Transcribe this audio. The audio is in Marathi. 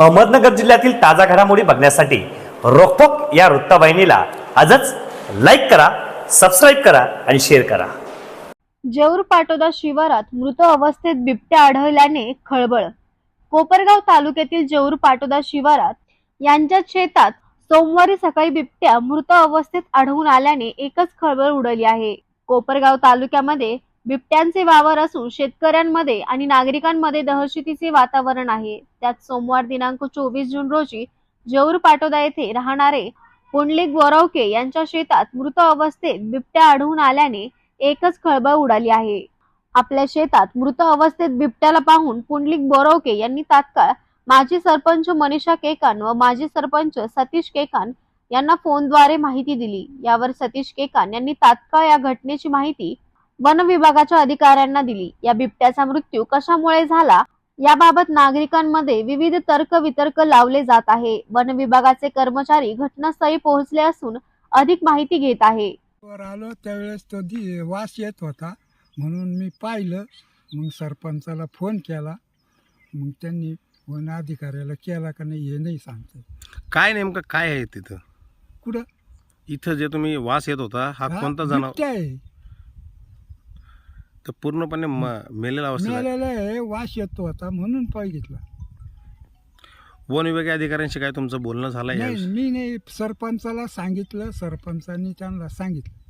अहमदनगर जिल्ह्यातील ताजा घडामोडी बघण्यासाठी रोखोक या वृत्तवाहिनीला आजच लाईक करा सबस्क्राईब करा आणि शेअर करा. जेऊर पाटोदा शिवारात मृत अवस्थेत बिबट्या आढळल्याने खळबळ. कोपरगाव तालुक्यातील जेऊर पाटोदा शिवारात यांच्या शेतात सोमवारी सकाळी बिबट्या मृत अवस्थेत आढळून आल्याने एकच खळबळ उडवली आहे. कोपरगाव तालुक्यामध्ये बिबट्यांचे वावर असून शेतकऱ्यांमध्ये आणि नागरिकांमध्ये दहशतीचे वातावरण आहे. त्यात सोमवार दिनांक चोवीस जून रोजी जेऊर पाटोदा येथे राहणारे पुंडलिक गोरवके यांच्या शेतात मृत अवस्थेत बिबट्या आढळून आल्याने एकच खळबळ उडाली आहे. आपल्या शेतात मृत अवस्थेत बिबट्याला पाहून पुंडलिक बोरवके यांनी तात्काळ माजी सरपंच मनीषा केकान व माजी सरपंच सतीश केकान यांना फोनद्वारे माहिती दिली. यावर सतीश केकान यांनी तात्काळ या घटनेची माहिती वन विभागाच्या अधिकाऱ्यांना दिली. या बिबट्याचा मृत्यू कशामुळे झाला? याबाबत नागरिकांमध्ये विविध तर्क वितर्क लावले जात आहे. वन विभागाचे कर्मचारी घटनास्थळी पोहोचले असून अधिक माहिती घेत आहे. वर आलो त्यावेळेस तो दि वास येत होता. म्हणून मी पाहिलं. मग सरपंचाला फोन केला. मग त्यांनी वन अधिकाऱ्याला केला का नाही हे नाही सांगते काय नेमकं काय आहे तिथं? कुठं? इथं जे तुम्ही वास येत होता हा कोणता जनावर बिबट्या आहे. तर पूर्णपणे म- मेलेला अवस्थेत आहे. मिळालेला आहे वास येतो होता म्हणून बघितला वन विभागीय अधिकाऱ्यांशी काय तुमचं बोलणं नाही याविषयी? मी नाही सरपंचाला सांगितलं सरपंचांनी त्यांना सांगितलं